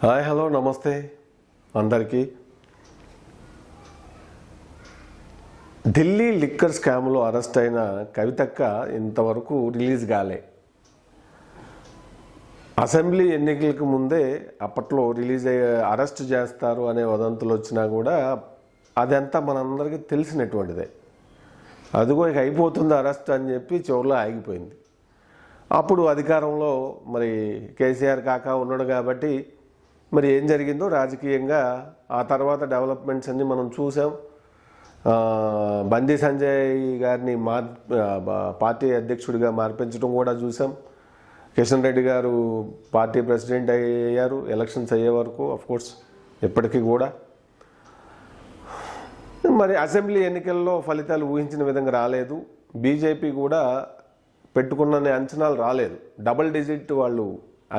Hi hello నమస్తే అందరికీ. Delhi liquor స్కామ్లో అరెస్ట్ అయిన కవితక్క ఇంతవరకు రిలీజ్ కాలే. అసెంబ్లీ ఎన్నికలకు ముందే అప్పట్లో రిలీజ్ అయ్యే అరెస్ట్ చేస్తారు అనే వదంతులు వచ్చినా కూడా అదంతా మనందరికీ తెలిసినటువంటిదే. అదిగో ఇక అయిపోతుంది అరెస్ట్ అని చెప్పి చివరిలో ఆగిపోయింది. అప్పుడు అధికారంలో మరి కేసీఆర్ కాక ఉన్నాడు కాబట్టి మరి ఏం జరిగిందో రాజకీయంగా ఆ తర్వాత డెవలప్మెంట్స్ అన్నీ మనం చూసాం. బందీ బండి సంజయ్ గారిని మార్ పార్టీ అధ్యక్షుడిగా మార్పించడం కూడా చూసాం. కిషన్ రెడ్డి గారు పార్టీ ప్రెసిడెంట్ అయ్యారు ఎలక్షన్స్ అయ్యే వరకు కోర్స్ ఎప్పటికీ కూడా. మరి అసెంబ్లీ ఎన్నికల్లో ఫలితాలు ఊహించిన విధంగా రాలేదు. బీజేపీ కూడా పెట్టుకున్న అంచనాలు రాలేదు. డబుల్ డిజిట్ వాళ్ళు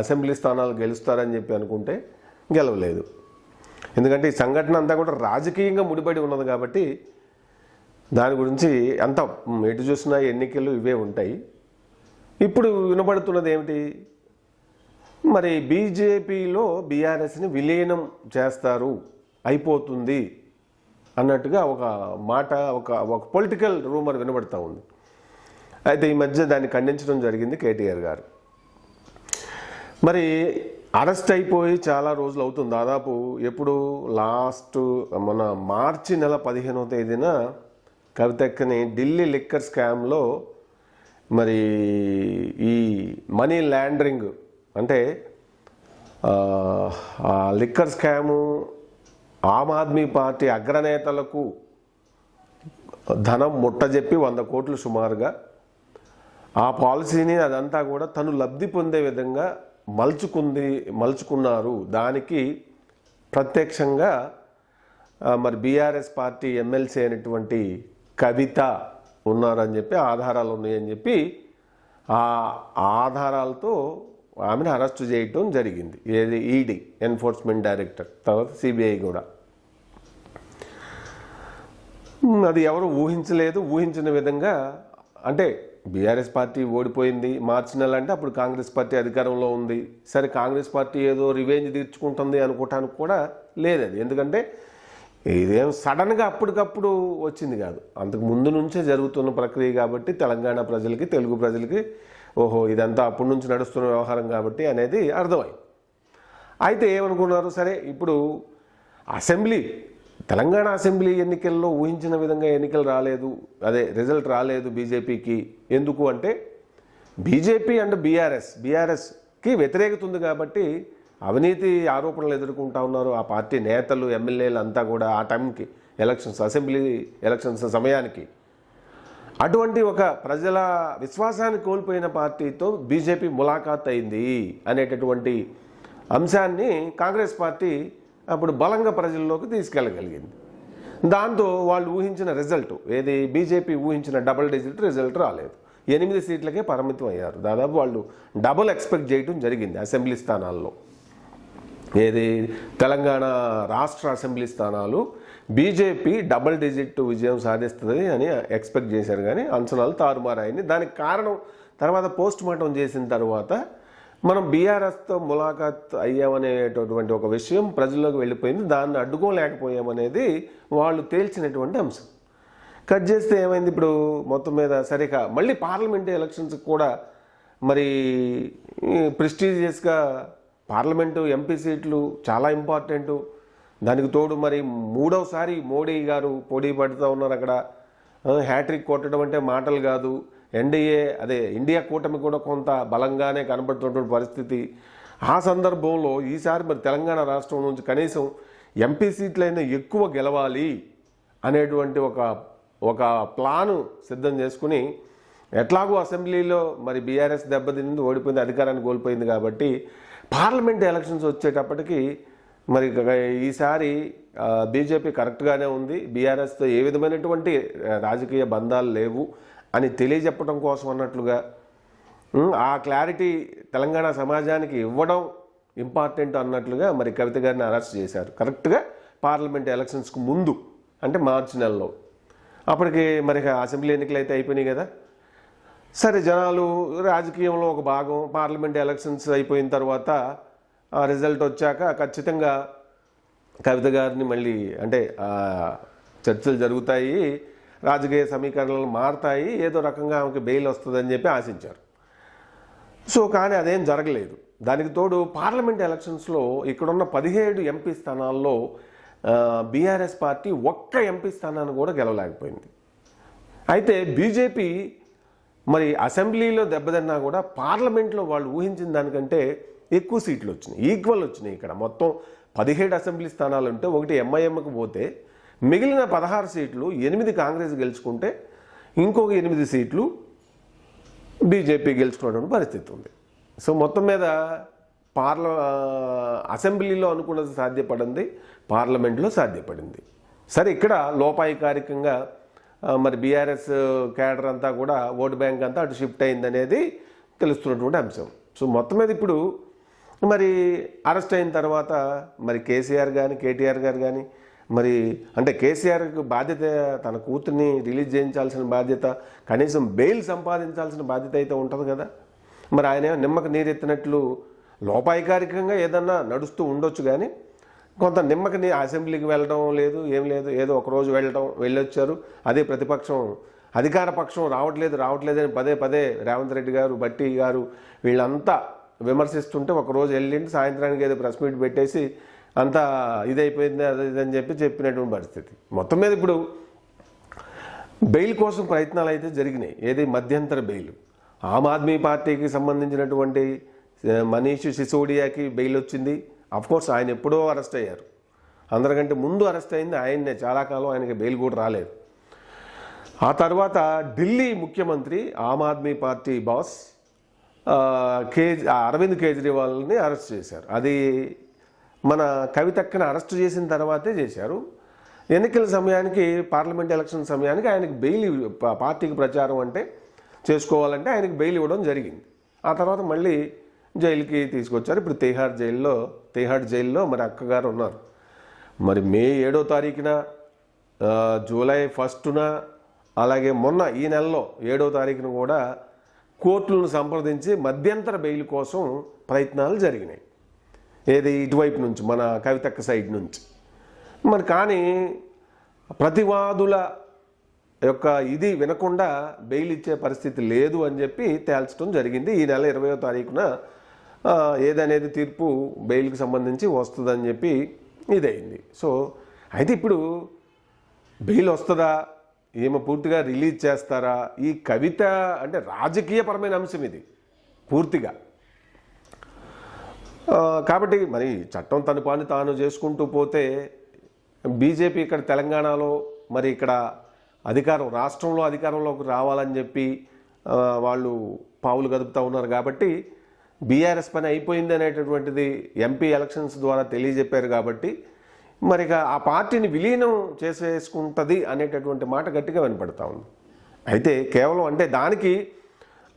అసెంబ్లీ స్థానాలు గెలుస్తారని చెప్పి అనుకుంటే గెలవలేదు. ఎందుకంటే ఈ సంఘటన అంతా కూడా రాజకీయంగా ముడిపడి ఉన్నది కాబట్టి దాని గురించి అంత ఎటు చూసినా ఎన్నికలు ఇవే ఉంటాయి. ఇప్పుడు వినబడుతున్నది ఏమిటి? మరి బీజేపీలో బీఆర్ఎస్ని విలీనం చేస్తారు అయిపోతుంది అన్నట్టుగా ఒక మాట ఒక ఒక పొలిటికల్ రూమర్ వినబడతా ఉంది. అయితే ఈ మధ్య దాన్ని ఖండించడం జరిగింది కేటీఆర్ గారు. మరి అరెస్ట్ అయిపోయి చాలా రోజులు అవుతుంది. దాదాపు ఎప్పుడు లాస్ట్ మన మార్చి నెల పదిహేనవ తేదీన కవితక్కని ఢిల్లీ లిక్కర్ స్కామ్లో మరి ఈ మనీ ల్యాండరింగ్ అంటే ఆ, ఆ liquor scam Aam Aadmi Party అగ్రనేతలకు ధనం ముట్టజెప్పి వంద కోట్లు సుమారుగా ఆ పాలసీని అదంతా కూడా తను లబ్ధి పొందే విధంగా మలుచుకుంది మలుచుకున్నారు. దానికి ప్రత్యక్షంగా మరి బీఆర్ఎస్ పార్టీ ఎమ్మెల్సీ అయినటువంటి కవిత ఉన్నారని చెప్పి ఆధారాలు ఉన్నాయని చెప్పి ఆ ఆధారాలతో ఆమెను అరెస్ట్ చేయటం జరిగింది. ఏది? ఈడీ ఎన్ఫోర్స్మెంట్ డైరెక్టర్ తర్వాత సిబిఐ కూడా. అది ఎవరు ఊహించలేదు. ఊహించిన విధంగా అంటే బీఆర్ఎస్ పార్టీ ఓడిపోయింది మార్చి నెల అంటే అప్పుడు కాంగ్రెస్ పార్టీ అధికారంలో ఉంది. సరే కాంగ్రెస్ పార్టీ ఏదో రివెంజ్ తీర్చుకుంటుంది అనుకోవటానికి కూడా లేదు అది. ఎందుకంటే ఇదేం సడన్గా అప్పటికప్పుడు వచ్చింది కాదు. అంతకు ముందు నుంచే జరుగుతున్న ప్రక్రియ కాబట్టి తెలంగాణ ప్రజలకి తెలుగు ప్రజలకి ఓహో ఇదంతా అప్పటి నుంచి నడుస్తున్న వ్యవహారం కాబట్టి అనేది అర్థమైంది. అయితే ఏమనుకున్నారు? సరే ఇప్పుడు అసెంబ్లీ తెలంగాణ అసెంబ్లీ ఎన్నికల్లో ఊహించిన విధంగా ఎన్నికలు రాలేదు. అదే రిజల్ట్ రాలేదు బీజేపీకి. ఎందుకు అంటే బీజేపీ అండ్ బీఆర్ఎస్ బీఆర్ఎస్కి వ్యతిరేకత ఉంది కాబట్టి అవినీతి ఆరోపణలు ఎదుర్కొంటా ఉన్నారు. ఆ పార్టీ నేతలు ఎమ్మెల్యేలు అంతా కూడా ఆ టైంకి ఎలక్షన్స్ అసెంబ్లీ ఎలక్షన్స్ సమయానికి. అటువంటి ఒక ప్రజల విశ్వాసాన్ని కోల్పోయిన పార్టీతో బీజేపీ ములాఖాత్ అయింది అనేటటువంటి అంశాన్ని కాంగ్రెస్ పార్టీ అప్పుడు బలంగా ప్రజల్లోకి తీసుకెళ్ళగలిగింది. దాంతో వాళ్ళు ఊహించిన రిజల్ట్ ఏది? బీజేపీ ఊహించిన డబుల్ డిజిట్ రిజల్ట్ రాలేదు. ఎనిమిది సీట్లకే పరిమితం అయ్యారు. దాదాపు వాళ్ళు డబుల్ ఎక్స్పెక్ట్ చేయడం జరిగింది అసెంబ్లీ స్థానాల్లో. ఏది? తెలంగాణ రాష్ట్ర అసెంబ్లీ స్థానాలు. బీజేపీ డబుల్ డిజిట్ విజయం సాధిస్తుంది అని ఎక్స్పెక్ట్ చేశారు కానీ అంచనాలు తారుమారాయని దానికి కారణం తర్వాత పోస్ట్ మార్టం చేసిన తర్వాత మనం బీఆర్ఎస్తో ములాఖాత్ అయ్యామనేటటువంటి ఒక విషయం ప్రజల్లోకి వెళ్ళిపోయింది. దాన్ని అడ్డుకోలేకపోయామనేది వాళ్ళు తేల్చినటువంటి అంశం. కట్ చేస్తే ఏమైంది? ఇప్పుడు మొత్తం మీద సరిగా మళ్ళీ పార్లమెంట్ ఎలక్షన్స్ కూడా మరి ప్రెస్టీజియస్గా పార్లమెంటు ఎంపీ సీట్లు చాలా ఇంపార్టెంట్. దానికి తోడు మరి మూడవసారి మోడీ గారు పోటీ పడుతూ ఉన్నారు అక్కడ. హ్యాట్రిక్ కొట్టడం అంటే మాటలు కాదు. ఎన్డీఏ అదే ఇండియా కూటమి కూడా కొంత బలంగానే కనబడుతున్నటువంటి పరిస్థితి. ఆ సందర్భంలో ఈసారి మరి తెలంగాణ రాష్ట్రం నుంచి కనీసం ఎంపీ సీట్లైనా ఎక్కువ గెలవాలి అనేటువంటి ఒక ఒక ప్లాను సిద్ధం చేసుకుని ఎట్లాగో అసెంబ్లీలో మరి బీఆర్ఎస్ దెబ్బతింది ఓడిపోయింది అధికారాన్ని కోల్పోయింది కాబట్టి పార్లమెంట్ ఎలక్షన్స్ వచ్చేటప్పటికి మరి ఈసారి బీజేపీ కరెక్ట్గానే ఉంది. బీఆర్ఎస్తో ఏ విధమైనటువంటి రాజకీయ బంధాలు లేవు. అని తెలియజెప్పడం కోసం అన్నట్లుగా ఆ క్లారిటీ తెలంగాణ సమాజానికి ఇవ్వడం ఇంపార్టెంట్ అన్నట్లుగా మరి కవిత గారిని అరెస్ట్ చేశారు. కరెక్ట్గా పార్లమెంట్ ఎలక్షన్స్కు ముందు అంటే మార్చి నెలలో. అప్పటికి మరి అసెంబ్లీ ఎన్నికలు అయితే అయిపోయినాయి కదా. సరే జనాలు రాజకీయంలో ఒక భాగం పార్లమెంట్ ఎలక్షన్స్ అయిపోయిన తర్వాత ఆ రిజల్ట్ వచ్చాక ఖచ్చితంగా కవిత గారిని మళ్ళీ అంటే ఆ, చర్చలు జరుగుతాయి. రాజకీయ సమీకరణలు మారుతాయి ఏదో రకంగా ఆమెకి బెయిల్ వస్తుందని చెప్పి ఆశించారు. సో కానీ అదేం జరగలేదు. దానికి తోడు పార్లమెంట్ ఎలక్షన్స్లో ఇక్కడున్న పదిహేడు ఎంపీ స్థానాల్లో బీఆర్ఎస్ పార్టీ ఒక్క ఎంపీ స్థానాన్ని కూడా గెలవలేకపోయింది. అయితే బీజేపీ మరి అసెంబ్లీలో దెబ్బతిన్నా కూడా పార్లమెంట్లో వాళ్ళు ఊహించిన దానికంటే ఎక్కువ సీట్లు వచ్చినాయి ఈక్వల్ వచ్చినాయి ఇక్కడ. మొత్తం పదిహేడు అసెంబ్లీ స్థానాలు ఉంటే ఒకటి ఎంఐఎంకి పోతే మిగిలిన పదహారు సీట్లు ఎనిమిది కాంగ్రెస్ గెలుచుకుంటే ఇంకొక ఎనిమిది సీట్లు బీజేపీ గెలుచుకున్నటువంటి పరిస్థితి ఉంది. సో మొత్తం మీద పార్ల అసెంబ్లీలో అనుకున్నది సాధ్యపడింది పార్లమెంట్లో సాధ్యపడింది. సరే ఇక్కడ లోపాయికారికంగా మరి బీఆర్ఎస్ క్యాడర్ అంతా కూడా ఓటు బ్యాంక్ అంతా అటు షిఫ్ట్ అయిందనేది తెలుస్తున్నటువంటి అంశం. సో మొత్తం మీద ఇప్పుడు మరి అరెస్ట్ అయిన తర్వాత మరి కేసీఆర్ కానీ కేటీఆర్ గారు కానీ మరి అంటే కేసీఆర్కి బాధ్యత తన కూతుర్ని రిలీజ్ చేయించాల్సిన బాధ్యత కనీసం బెయిల్ సంపాదించాల్సిన బాధ్యత అయితే ఉంటుంది కదా. మరి ఆయన ఏమో నిమ్మక నీరెత్తినట్లు లోపాయికారికంగా ఏదన్నా నడుస్తూ ఉండొచ్చు కానీ కొంత నిమ్మకి నీ అసెంబ్లీకి వెళ్ళడం లేదు ఏం లేదు ఏదో ఒకరోజు వెళ్ళడం వెళ్ళొచ్చారు. అదే ప్రతిపక్షం అధికార పక్షం రావట్లేదు రావట్లేదని పదే పదే రేవంత్ రెడ్డి గారు బట్టి గారు వీళ్ళంతా విమర్శిస్తుంటే ఒకరోజు వెళ్ళిండి సాయంత్రానికి ఏదో ప్రెస్ మీట్ పెట్టేసి అంతా ఇదైపోయింది అది ఇది అని చెప్పి చెప్పినటువంటి పరిస్థితి. మొత్తం మీద ఇప్పుడు బెయిల్ కోసం ప్రయత్నాలు అయితే జరిగినాయి. ఏది? మధ్యంతర బెయిల్. ఆమ్ ఆద్మీ పార్టీకి సంబంధించినటువంటి మనీష్ సిసోడియాకి బెయిల్ వచ్చింది. కోర్స్ ఆయన ఎప్పుడో అరెస్ట్ అయ్యారు. అందరికంటే ముందు అరెస్ట్ అయింది ఆయన్నే. చాలా కాలం ఆయనకి బెయిల్ కూడా రాలేదు. ఆ తర్వాత ఢిల్లీ ముఖ్యమంత్రి ఆమ్ ఆద్మీ పార్టీ బాస్ కేజ్ అరవింద్ కేజ్రీవాల్ని అరెస్ట్ చేశారు. అది మన కవితక్కని అరెస్ట్ చేసిన తర్వాతే చేశారు. ఎన్నికల సమయానికి పార్లమెంట్ ఎలక్షన్ సమయానికి ఆయనకి బెయిల్ ఇవ్వ- పార్టీకి ప్రచారం అంటే చేసుకోవాలంటే ఆయనకి బెయిల్ ఇవ్వడం జరిగింది. ఆ తర్వాత మళ్ళీ జైలుకి తీసుకొచ్చారు. ఇప్పుడు తేహార్ జైల్లో తేహార్ జైల్లో మరి అక్కగారు ఉన్నారు. మరి మే ఏడో తారీఖున జూలై ఫస్టున అలాగే మొన్న ఈ నెలలో ఏడో తారీఖున కూడా కోర్టులను సంప్రదించి మధ్యంతర బెయిల్ కోసం ప్రయత్నాలు జరిగినాయి. ఏది ఇటువైపు నుంచి మన కవితక్క సైడ్ నుంచి. మరి కానీ ప్రతివాదుల యొక్క ఇది వినకుండా బెయిల్ ఇచ్చే పరిస్థితి లేదు అని చెప్పి తేల్చడం జరిగింది. ఈ నెల ఇరవయో తారీఖున ఏదనేది తీర్పు బెయిల్కి సంబంధించి వస్తుందని చెప్పి ఇదైంది. సో అయితే ఇప్పుడు బెయిల్ వస్తుందా? ఈమె పూర్తిగా రిలీజ్ చేస్తారా? ఈ కవిత అంటే రాజకీయపరమైన అంశం ఇది పూర్తిగా. కాబట్టి మరి చట్టం తన పని తాను చేసుకుంటూ పోతే బీజేపీ ఇక్కడ తెలంగాణలో మరి ఇక్కడ అధికారం రాష్ట్రంలో అధికారంలోకి రావాలని చెప్పి వాళ్ళు పావులు గదుపుతూ ఉన్నారు కాబట్టి బీఆర్ఎస్ పని అయిపోయింది అనేటటువంటిది ఎంపీ ఎలక్షన్స్ ద్వారా తెలియజెప్పారు కాబట్టి మరి ఇక ఆ పార్టీని విలీనం చేసేసుకుంటుంది అనేటటువంటి మాట గట్టిగా వినపడతా ఉంది. అయితే కేవలం అంటే దానికి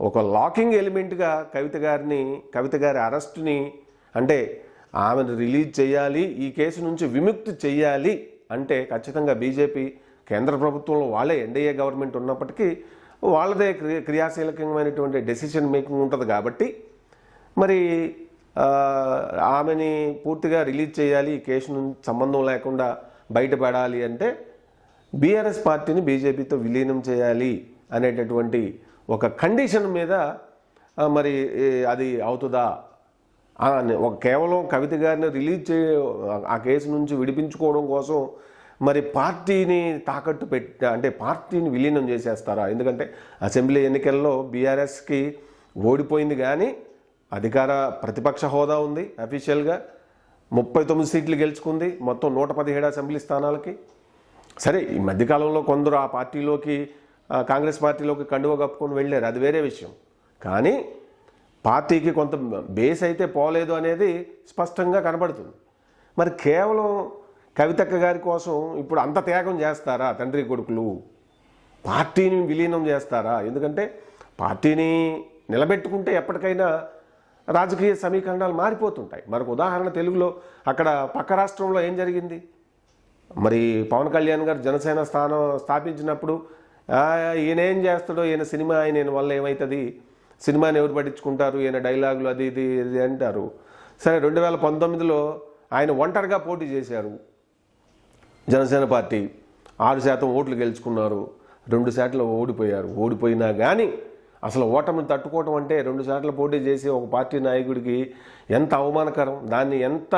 ఒక లాకింగ్ ఎలిమెంట్గా కవిత గారిని కవిత గారి అరెస్టుని అంటే ఆమెను రిలీజ్ చేయాలి ఈ కేసు నుంచి విముక్తి చేయాలి అంటే ఖచ్చితంగా బీజేపీ కేంద్ర ప్రభుత్వంలో వాళ్ళే ఎన్డీఏ గవర్నమెంట్ ఉన్నప్పటికీ వాళ్ళదే క్రియ క్రియాశీలకమైనటువంటి డెసిషన్ మేకింగ్ ఉంటుంది కాబట్టి మరి ఆమెని పూర్తిగా రిలీజ్ చేయాలి ఈ కేసు నుంచి సంబంధం లేకుండా బయటపడాలి అంటే బీఆర్ఎస్ పార్టీని బీజేపీతో విలీనం చేయాలి అనేటటువంటి ఒక కండిషన్ మీద మరి అది అవుతుందా? ఒక కేవలం కవిత గారిని రిలీజ్ చే ఆ కేసు నుంచి విడిపించుకోవడం కోసం మరి పార్టీని తాకట్టు పెట్టి అంటే పార్టీని విలీనం చేసేస్తారా? ఎందుకంటే అసెంబ్లీ ఎన్నికల్లో బీఆర్ఎస్కి ఓడిపోయింది కానీ అధికార ప్రతిపక్ష హోదా ఉంది అఫీషియల్గా. ముప్పై తొమ్మిది సీట్లు గెలుచుకుంది మొత్తం నూట పదిహేడు అసెంబ్లీ స్థానాలకి. సరే ఈ మధ్యకాలంలో కొందరు ఆ పార్టీలోకి కాంగ్రెస్ పార్టీలోకి కండువ కప్పుకొని వెళ్ళారు. అది వేరే విషయం. కానీ పార్టీకి కొంత బేస్ అయితే పోలేదు అనేది స్పష్టంగా కనబడుతుంది. మరి కేవలం కవితక్క గారి కోసం ఇప్పుడు అంత త్యాగం చేస్తారా తండ్రి కొడుకులు? పార్టీని విలీనం చేస్తారా? ఎందుకంటే పార్టీని నిలబెట్టుకుంటే ఎప్పటికైనా రాజకీయ సమీకరణాలు మారిపోతుంటాయి. మనకు ఉదాహరణ తెలుగులో అక్కడ పక్క రాష్ట్రంలో ఏం జరిగింది? మరి పవన్ కళ్యాణ్ గారు జనసేన స్థానం స్థాపించినప్పుడు ఈయన ఏం చేస్తాడో ఈయన సినిమా ఆయన వల్ల ఏమవుతుంది సినిమాని ఎవరు పట్టించుకుంటారు? ఈయన డైలాగులు అది ఇది ఇది అంటారు. సరే రెండు వేల పంతొమ్మిదిలో ఆయన ఒంటరిగా పోటీ చేశారు. జనసేన పార్టీ. ఆరు శాతం ఓట్లు గెలుచుకున్నారు. రెండు శాట్లు ఓడిపోయారు. ఓడిపోయినా కానీ అసలు ఓటమిని తట్టుకోవటం అంటే రెండు శాతం పోటీ చేసి ఒక పార్టీ నాయకుడికి ఎంత అవమానకరం? దాన్ని ఎంత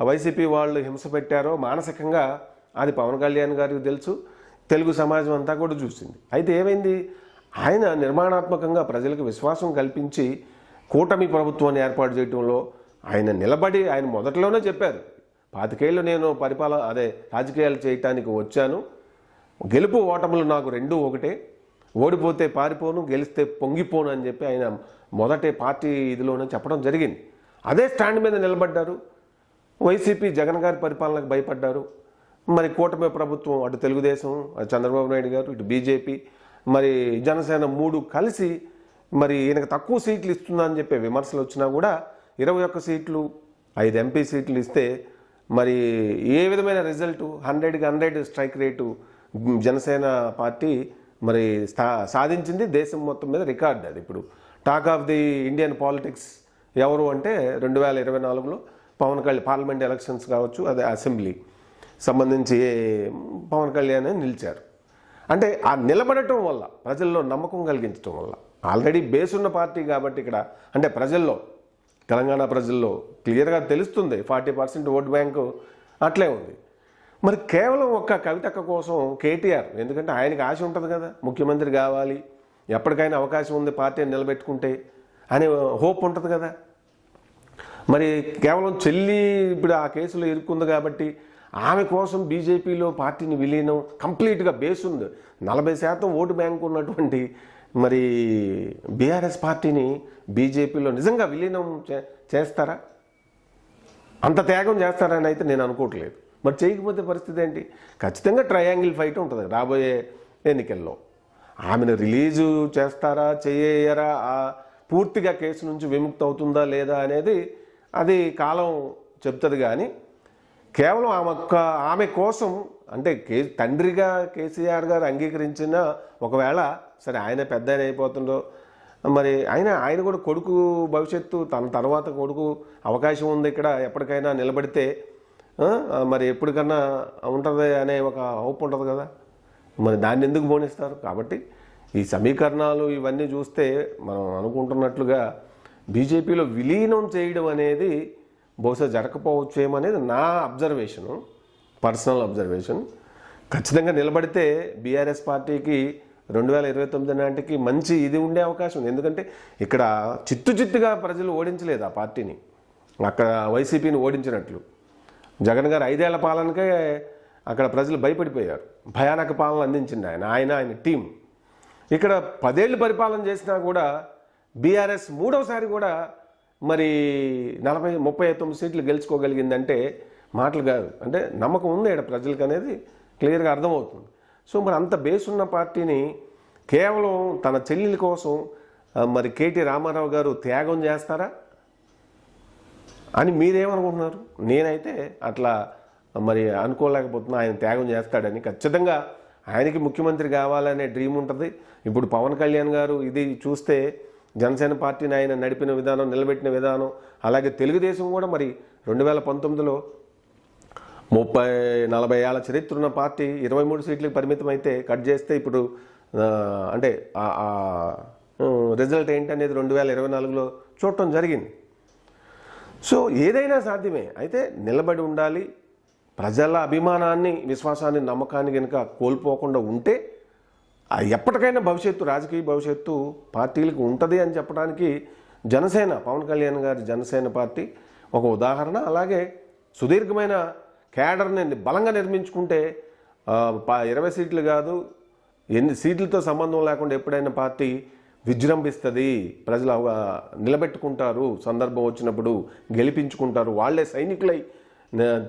వైసీపీ వాళ్ళు హింస పెట్టారో మానసికంగా అది పవన్ కళ్యాణ్ గారికి తెలుసు. తెలుగు సమాజం అంతా కూడా చూసింది. అయితే ఏమైంది? ఆయన నిర్మాణాత్మకంగా ప్రజలకు విశ్వాసం కల్పించి కూటమి ప్రభుత్వాన్ని ఏర్పాటు చేయడంలో ఆయన నిలబడి ఆయన మొదట్లోనే చెప్పారు. పాతికేళ్ళు నేను పరిపాలన అదే రాజకీయాలు చేయటానికి వచ్చాను. గెలుపు ఓటములు నాకు రెండు ఒకటే. ఓడిపోతే పారిపోను గెలిస్తే పొంగిపోను అని చెప్పి ఆయన మొదటి పార్టీ ఇదిలోనే చెప్పడం జరిగింది. అదే స్టాండ్ మీద నిలబడ్డారు. వైసీపీ జగన్ గారి పరిపాలనకు భయపడ్డారు. మరి కూటమి ప్రభుత్వం అటు తెలుగుదేశం చంద్రబాబు నాయుడు గారు ఇటు బీజేపీ మరి జనసేన మూడు కలిసి మరి ఈయనకు తక్కువ సీట్లు ఇస్తుందని చెప్పే విమర్శలు వచ్చినా కూడా ఇరవై ఒక్క సీట్లు ఐదు ఎంపీ సీట్లు ఇస్తే మరి ఏ విధమైన రిజల్ట్ హండ్రెడ్కి hundred strike rate Janasena party మరి స్థా సాధించింది దేశం మొత్తం మీద రికార్డ్ అది ఇప్పుడు. Talk of the Indian politics ఎవరు అంటే రెండు వేల ఇరవై నాలుగులో పవన్ కళ్యాణ్ పార్లమెంట్ ఎలక్షన్స్ కావచ్చు అదే అసెంబ్లీ సంబంధించి పవన్ కళ్యాణ్ నిలిచారు. అంటే ఆ నిలబడటం వల్ల ప్రజల్లో నమ్మకం కలిగించడం వల్ల ఆల్రెడీ బేస్ ఉన్న పార్టీ కాబట్టి ఇక్కడ అంటే ప్రజల్లో తెలంగాణ ప్రజల్లో క్లియర్గా తెలుస్తుంది ఫార్టీ పర్సెంట్ ఓట్ బ్యాంకు అట్లే ఉంది. మరి కేవలం ఒక్క కవితక్క కోసం కేటీఆర్ ఎందుకంటే ఆయనకి ఆశ ఉంటుంది కదా ముఖ్యమంత్రి కావాలి ఎప్పటికైనా అవకాశం ఉంది పార్టీని నిలబెట్టుకుంటే అనే హోప్ ఉంటుంది కదా. మరి కేవలం చెల్లి ఇప్పుడు ఆ కేసులో ఇరుక్కుంది కాబట్టి ఆమె కోసం బీజేపీలో పార్టీని విలీనం కంప్లీట్గా బేస్ ఉంది. నలభై శాతం ఓటు బ్యాంకు ఉన్నటువంటి మరి బీఆర్ఎస్ పార్టీని బీజేపీలో నిజంగా విలీనం చే- చేస్తారా? అంత త్యాగం చేస్తారని అయితే నేను అనుకోవట్లేదు. మరి చేయకపోతే పరిస్థితి ఏంటి? ఖచ్చితంగా ట్రయాంగిల్ ఫైట్ ఉంటుంది రాబోయే ఎన్నికల్లో. ఆమెను రిలీజు చేస్తారా చేయరా పూర్తిగా కేసు నుంచి విముక్తి అవుతుందా లేదా అనేది అది కాలం చెప్తుంది కానీ కేవలం ఆమె ఆమె కోసం అంటే కే తండ్రిగా కేసీఆర్ గారు అంగీకరించిన ఒకవేళ సరే ఆయన పెద్ద ఆయన అయిపోతుండో మరి ఆయన ఆయన కూడా కొడుకు భవిష్యత్తు తన తర్వాత కొడుకు అవకాశం ఉంది ఇక్కడ ఎప్పటికైనా నిలబడితే మరి ఎప్పటికన్నా ఉంటుంది అనే ఒక హోప్ ఉంటుంది కదా. మరి దాన్ని ఎందుకు పోనిస్తారు కాబట్టి ఈ సమీకరణాలు ఇవన్నీ చూస్తే మనం అనుకుంటున్నట్లుగా బీజేపీలో విలీనం చేయడం అనేది బహుశా జరగకపోవచ్చు ఏమనేది నా అబ్జర్వేషను పర్సనల్ అబ్జర్వేషన్. ఖచ్చితంగా నిలబడితే బీఆర్ఎస్ పార్టీకి రెండు వేల ఇరవై తొమ్మిది నాటికి మంచి ఇది ఉండే అవకాశం ఉంది. ఎందుకంటే ఇక్కడ చిత్తు చిత్తుగా ప్రజలు ఓడించలేదు ఆ పార్టీని. అక్కడ వైసీపీని ఓడించినట్లు. జగన్ గారు ఐదేళ్ళ పాలనకే అక్కడ ప్రజలు భయపడిపోయారు. భయానక పాలన అందించింది ఆయన ఆయన ఆయన టీం. ఇక్కడ పదేళ్ళు పరిపాలన చేసినా కూడా బీఆర్ఎస్ మూడవసారి కూడా మరి నలభై ముప్పై తొమ్మిది సీట్లు గెలుచుకోగలిగిందంటే మాటలు కాదు. అంటే నమ్మకం ఉంది ఇక్కడ ప్రజలకు అనేది క్లియర్గా అర్థమవుతుంది. సో మరి అంత బేస్ ఉన్న పార్టీని కేవలం తన చెల్లెల కోసం మరి కేటీ రామారావు గారు త్యాగం చేస్తారా? అని మీరేమనుకుంటున్నారు? నేనైతే అట్లా మరి అనుకోలేకపోతున్నా ఆయన త్యాగం చేస్తాడని. ఖచ్చితంగా ఆయనకి ముఖ్యమంత్రి కావాలనే డ్రీమ్ ఉంటుంది. ఇప్పుడు పవన్ కళ్యాణ్ గారు ఇది చూస్తే జనసేన పార్టీని ఆయన నడిపిన విధానం నిలబెట్టిన విధానం అలాగే తెలుగుదేశం కూడా మరి రెండు వేల పంతొమ్మిదిలో ముప్పై నలభై ఏళ్ళ చరిత్ర ఉన్న పార్టీ ఇరవై మూడు సీట్లకు పరిమితం అయితే కట్ చేస్తే ఇప్పుడు అంటే ఆ- రిజల్ట్ ఏంటనేది రెండు వేల ఇరవై నాలుగులో చూడటం జరిగింది. సో ఏదైనా సాధ్యమే. అయితే నిలబడి ఉండాలి. ప్రజల అభిమానాన్ని విశ్వాసాన్ని నమ్మకాన్ని కనుక కోల్పోకుండా ఉంటే ఎప్పటికైనా భవిష్యత్తు రాజకీయ భవిష్యత్తు పార్టీలకు ఉంటుంది అని చెప్పడానికి జనసేన పవన్ కళ్యాణ్ గారి జనసేన పార్టీ ఒక ఉదాహరణ. అలాగే సుదీర్ఘమైన క్యాడర్ని బలంగా నిర్మించుకుంటే ఇరవై సీట్లు కాదు ఎన్ని సీట్లతో సంబంధం లేకుండా ఎప్పుడైనా పార్టీ విజృంభిస్తుంది. ప్రజలు నిలబెట్టుకుంటారు. సందర్భం వచ్చినప్పుడు గెలిపించుకుంటారు. వాళ్ళే సైనికులై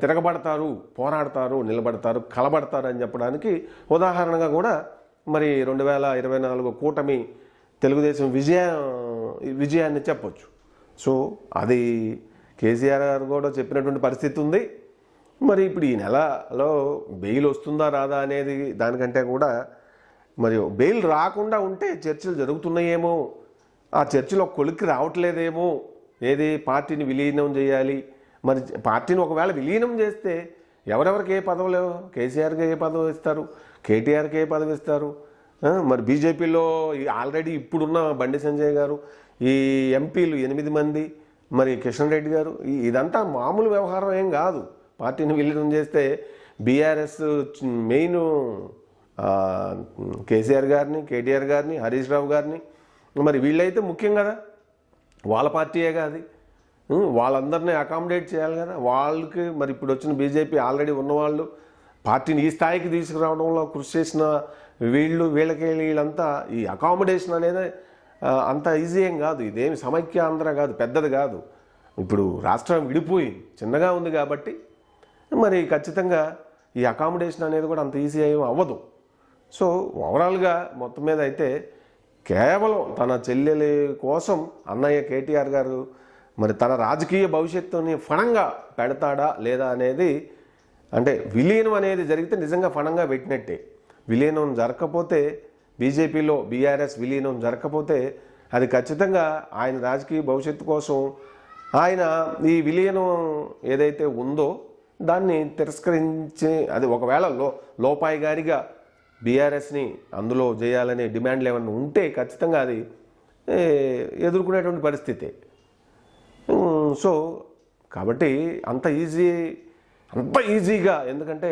తిరగబడతారు పోరాడతారు నిలబడతారు కలబడతారు అని చెప్పడానికి ఉదాహరణగా కూడా మరి రెండు వేల ఇరవై నాలుగు కూటమి తెలుగుదేశం విజయ విజయాన్ని చెప్పొచ్చు. సో అది కేసీఆర్ గారు కూడా చెప్పినటువంటి పరిస్థితి ఉంది. మరి ఇప్పుడు ఈ నెలలో బెయిల్ వస్తుందా రాదా అనేది దానికంటే కూడా మరి బెయిల్ రాకుండా ఉంటే చర్చలు జరుగుతున్నాయేమో ఆ చర్చలో కొలిక్కి రావట్లేదేమో ఏది పార్టీని విలీనం చేయాలి. మరి పార్టీని ఒకవేళ విలీనం చేస్తే ఎవరెవరికి ఏ పదవులు కేసీఆర్కి ఏ పదవి ఇస్తారు? కేటీఆర్కి ఏ పదవి ఇస్తారు? మరి బీజేపీలో ఆల్రెడీ ఇప్పుడున్న బండి సంజయ్ గారు ఈ ఎంపీలు ఎనిమిది మంది మరి కిషన్ రెడ్డి గారు ఇదంతా మామూలు వ్యవహారం ఏం కాదు. పార్టీని విలీనం చేస్తే బీఆర్ఎస్ మెయిన్ కేసీఆర్ గారిని కేటీఆర్ గారిని హరీష్ రావు గారిని మరి వీళ్ళైతే ముఖ్యం కదా? వాళ్ళ పార్టీయే కాదు. వాళ్ళందరినీ అకామిడేట్ చేయాలి కదా. వాళ్ళకి మరి ఇప్పుడు వచ్చిన బీజేపీ ఆల్రెడీ ఉన్నవాళ్ళు పార్టీని ఈ స్థాయికి తీసుకురావడంలో కృషి చేసిన వీళ్ళు వీళ్ళకి వీళ్ళంతా ఈ అకామిడేషన్ అనేది అంత ఈజీ ఏం కాదు. ఇదేమి సమైక్య ఆంధ్ర కాదు పెద్దది కాదు. ఇప్పుడు రాష్ట్రం విడిపోయి చిన్నగా ఉంది కాబట్టి మరి ఖచ్చితంగా ఈ అకామిడేషన్ అనేది కూడా అంత ఈజీ ఏం అవ్వదు. సో ఓవరాల్గా మొత్తం మీద అయితే కేవలం తన చెల్లెలి కోసం అన్నయ్య కేటీఆర్ గారు మరి తన రాజకీయ భవిష్యత్తుని ఫణంగా పెడతాడా లేదా అనేది అంటే విలీనం అనేది జరిగితే నిజంగా ఫణంగా పెట్టినట్టే. విలీనం జరగకపోతే బీజేపీలో బీఆర్ఎస్ విలీనం జరగకపోతే అది ఖచ్చితంగా ఆయన రాజకీయ భవిష్యత్తు కోసం ఆయన ఈ విలీనం ఏదైతే ఉందో దాన్ని తిరస్కరించి అది ఒకవేళ లో లోపాయి గారిగా బీఆర్ఎస్ని అందులో చేయాలనే డిమాండ్లు ఏమైనా ఉంటే ఖచ్చితంగా అది ఎదుర్కొనేటువంటి పరిస్థితి. సో కాబట్టి అంత ఈజీ అంత ఈజీగా ఎందుకంటే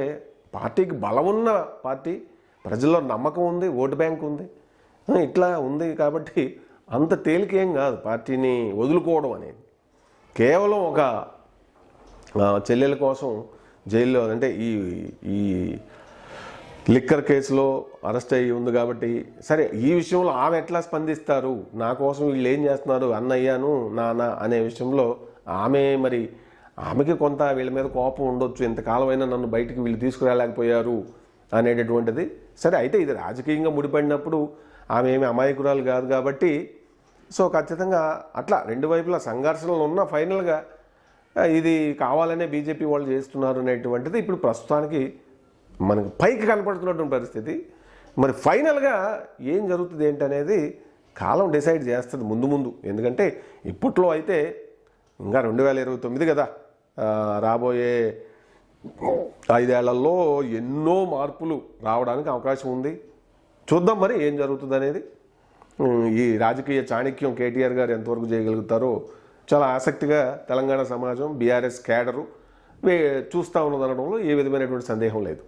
పార్టీకి బలం ఉన్న పార్టీ ప్రజల్లో నమ్మకం ఉంది ఓటు బ్యాంక్ ఉంది. ఇట్లా ఉంది కాబట్టి అంత తేలికేం కాదు పార్టీని వదులుకోవడం అనేది. కేవలం ఒక చెల్లెల కోసం జైల్లో అంటే ఈ ఈ లిక్కర్ కేసులో అరెస్ట్ అయ్యి ఉంది కాబట్టి సరే ఈ విషయంలో ఆమె ఎట్లా స్పందిస్తారు? నా కోసం వీళ్ళు ఏం చేస్తున్నారు? అన్నయ్యాను నాన్న అనే విషయంలో ఆమె మరి ఆమెకి కొంత వీళ్ళ మీద కోపం ఉండొచ్చు. ఇంతకాలమైనా నన్ను బయటికి వీళ్ళు తీసుకురాలేకపోయారు అనేటటువంటిది. సరే అయితే ఇది రాజకీయంగా ముడిపడినప్పుడు ఆమె ఏమి అమాయకురాలు కాదు కాబట్టి సో ఖచ్చితంగా అట్లా రెండు వైపులా సంఘర్షణలు ఉన్నా ఫైనల్గా ఇది కావాలనే బీజేపీ వాళ్ళు చేస్తున్నారు అనేటువంటిది ఇప్పుడు ప్రస్తుతానికి మనకు పైకి కనపడుతున్నటువంటి పరిస్థితి. మరి ఫైనల్గా ఏం జరుగుతుంది ఏంటనేది కాలం డిసైడ్ చేస్తుంది ముందు ముందు. ఎందుకంటే ఇప్పట్లో అయితే ఇంకా రెండు వేల ఇరవై తొమ్మిది కదా రాబోయే ఐదేళ్ళలో ఎన్నో మార్పులు రావడానికి అవకాశం ఉంది. చూద్దాం మరి ఏం జరుగుతుంది అనేది ఈ రాజకీయ చాణక్యం కేటీఆర్ గారు ఎంతవరకు చేయగలుగుతారో చాలా ఆసక్తిగా తెలంగాణ సమాజం బీఆర్ఎస్ కేడరు చూస్తూ ఉన్నదనడంలో ఏ విధమైనటువంటి సందేహం లేదు.